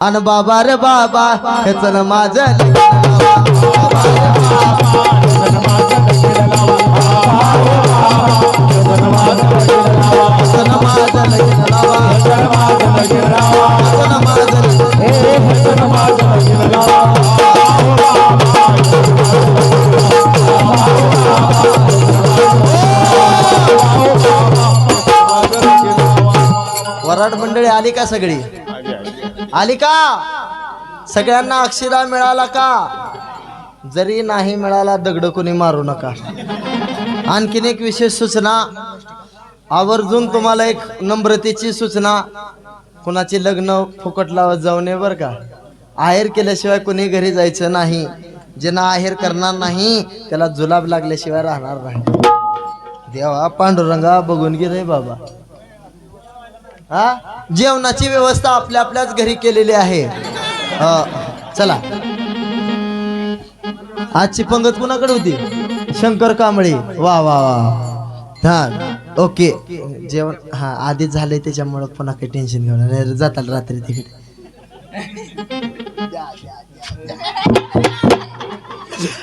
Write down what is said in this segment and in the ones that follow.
अन बाबा रे बाबा हे चल माझं वराड मंडळी आली का सगळी? आली का? सगळ्यांना अक्षरा मिळाला का? जरी नाही मिळाला दगड कोणी मारू नका. आणखीन एक विशेष सूचना. आवर्जून तुम्हाला एक नम्रतेची सूचना. कुणाचे लग्न फुकट लावत जाऊ नये बरं का? आहेर केल्याशिवाय कोणी घरी जायचं नाही. ज्यांना आहेर करणार नाही त्याला जुलाब लागल्याशिवाय राहणार नाही. देवा पांडुरंगा बघून घे रे बाबा. हा? जेवणाची व्यवस्था आपल्या आपल्याच घरी केलेली आहे. चला. आजची पंगत कुणाकडे होती? शंकर कांबळे. वा वा वा. हा ओके. जेवण हा आधीच झालंय त्याच्यामुळं पुन्हा काही टेन्शन घेऊन जाताल रात्री तिकडे.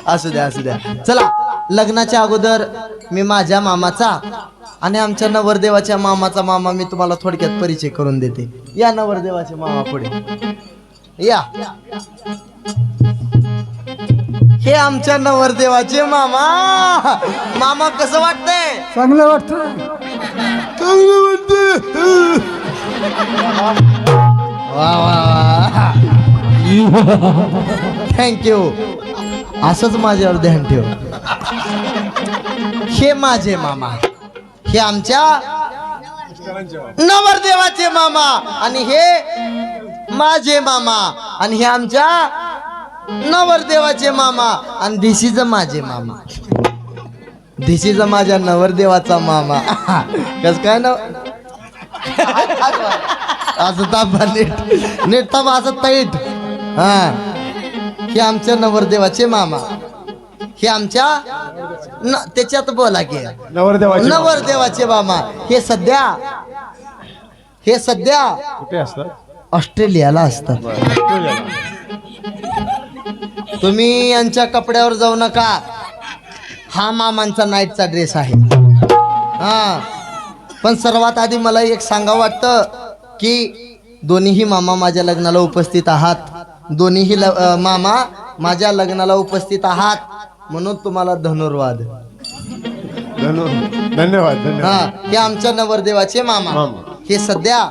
असू द्या असू द्या. चला लग्नाच्या अगोदर मी माझ्या मामाचा आणि आमच्या नवरदेवाच्या मामाचा मामा मी तुम्हाला थोडक्यात परिचय करून देते. या नवरदेवाचे मामा पुढे. या. हे आमच्या नवरदेवाचे मामा. मामा कसं वाटतंय? चांगलं वाटतं. चांगलं वाटतंय. वा वा थँक्यू असंच माझ्यावर ध्यान ठेव. हे माझे मामा. हे आमच्या नवरदेवाचे मामा आणि हे माझे मामा आणि हे आमच्या नवरदेवाचे मामा आणि धिस इज माझे मामा. धिस इज माझ्या नवरदेवाचा मामा. कस काय ना असं तापा नीट. नीट ताप असं तैट हा. हे आमच्या नवरदेवाचे मामा. हे आमच्या न त्याच्यात बोला की. नवरदेवाचे नवरदेवाचे मामा हे सध्या हे सध्या कुठे असतात? ऑस्ट्रेलियाला असतात. तुम्ही यांच्या कपड्यावर जाऊ नका. हा मामांचा नाईटचा ड्रेस आहे. हा. पण सर्वात आधी मला एक सांगा वाटतं की दोन्हीही मामा माझ्या लग्नाला उपस्थित आहात. दोन्हीही मामा माझ्या लग्नाला उपस्थित आहात. म्हणून तुम्हाला धनुर्वाद धन्यवाद हा हे आमच्या नवरदेवाचे मामा मामा. हे सध्या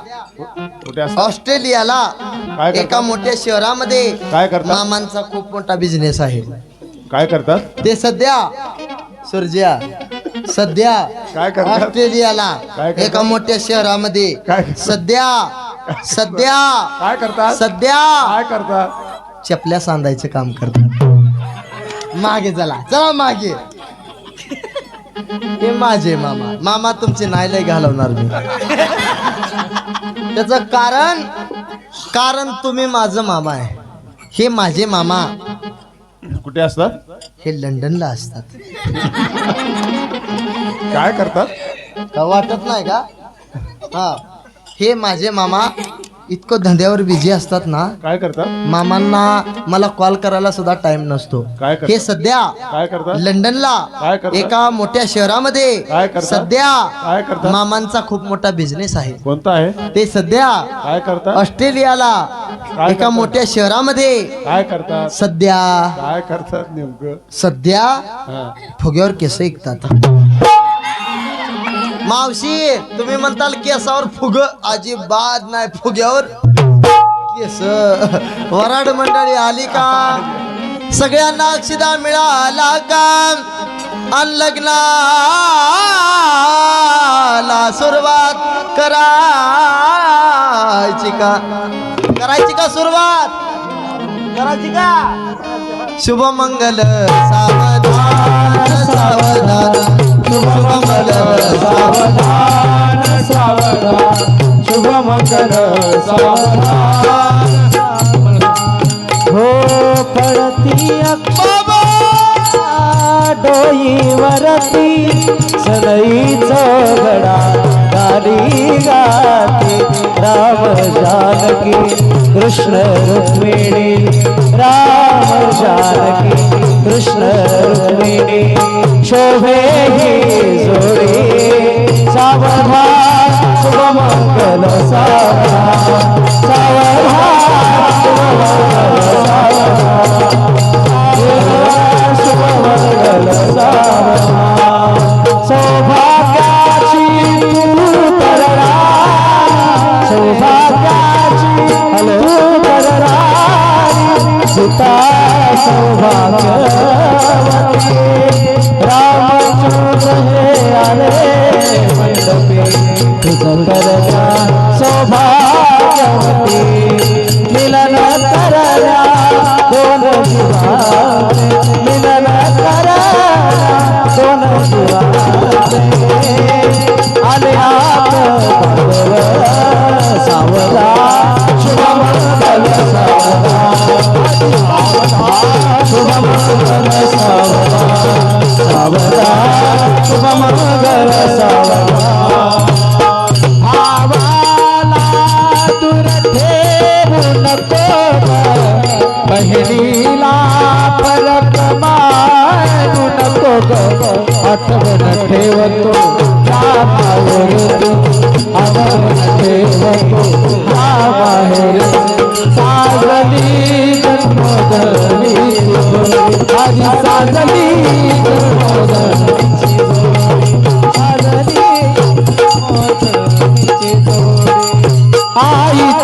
कुठे ऑस्ट्रेलियाला काय करतात? एका मोठ्या शहरामध्ये काय करतात? मामांचा खूप मोठा बिझनेस आहे काय करतात ते सध्या सुरज्या सध्या काय करतात? ऑस्ट्रेलियाला काय करतात? एका मोठ्या शहरामध्ये काय करतात? सध्या सध्या काय करतात सध्या काय करतात चपल्या सांधायचं काम करतात मागे चला. चला मागे. हे माझे मामा. मामा तुमचे नाही लय घालवणार मी. त्याच कारण कारण तुम्ही माझं मामा आहे. हे माझे मामा. कुठे असतात? हे लंडनला असतात. काय करतात? का वाटत नाही का? हा. हे माझे मामा इतकं धंद्यावर बिझी असतात ना काय करतात मामांना मला कॉल करायला सुद्धा टाइम नसतो काय? हे सध्या काय करतात काय लंडनला? एका मोठ्या शहरामध्ये काय? सध्या काय करतात? मामांचा खूप मोठा बिझनेस आहे कोणता आहे ते सध्या काय करतात ऑस्ट्रेलियाला एका? मोठ्या शहरामध्ये काय करतात सध्या काय करतात नेमकं सध्या हा फुग्यावर केस ऐकतात मावशी तुम्ही म्हणताल केसावर फुग. अजिबात नाही फुग्यावर. केस. वराड मंडळी आली का? सगळ्यांना अक्षदा मिळाला का? अनलग्नाला सुरुवात करायची का? करायची का सुरुवात? करायची का? शुभमंगल सावधान सावधान. शुभमंगल सावधान। सावधान शुभ मंगल हो पडती डोई वरती सनईच गडा गाणी गाती राम जानकी कृष्ण रुक्मिणी राम जानकी कृष्ण रुक्मिणी। शोभे ही सीता सौभाग्यवती रामचंद्र हे आले मंडपे तुझं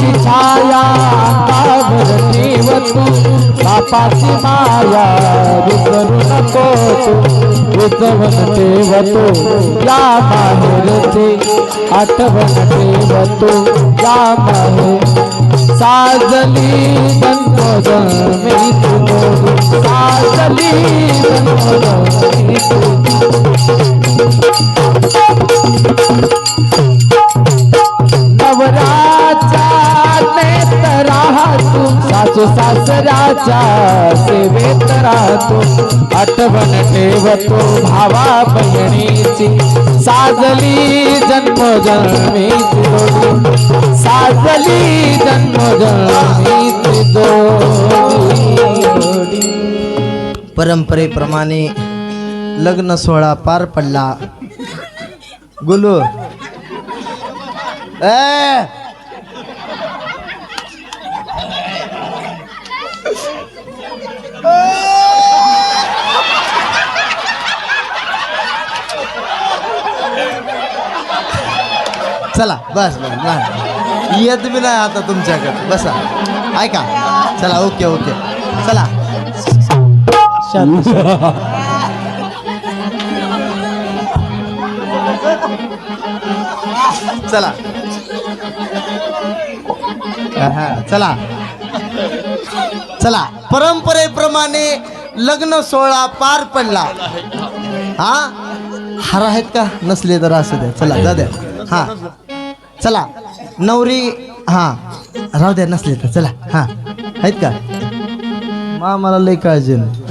बापाची छाया कावर ठेव तू बापाची माया विसरू नको तू उजवण ठेव तू या माहेरचे आठवण ठेव तू या माहेर साजली बनोद मी तू साजली बनोद मी तू राहतो सासू सासऱ्याच्या सेवेत राहतो. आठवण ठेवतो भावा बहिणीची. साजली जन्मोजन्मीची जोडी. साजली जन्मोजन्मीची जोडी. परंपरेप्रमाणे लग्न सोहळा पार पडला. गुलू. ए! चला बस बस नाही येत बी नाही आता तुमच्याकडे. बसा. ऐका. चला ओके ओके. चला. शांत चला. हा, चला. चला. परंपरेप्रमाणे लग्न सोहळा पार पडला. हा? हार आहेत का? नसले तर असू द्या. चला जा द्या. हा. चला नवरी हा. राहू द्या नसले तर. चला हा. आहेत का? मा मला लई काळजी नाही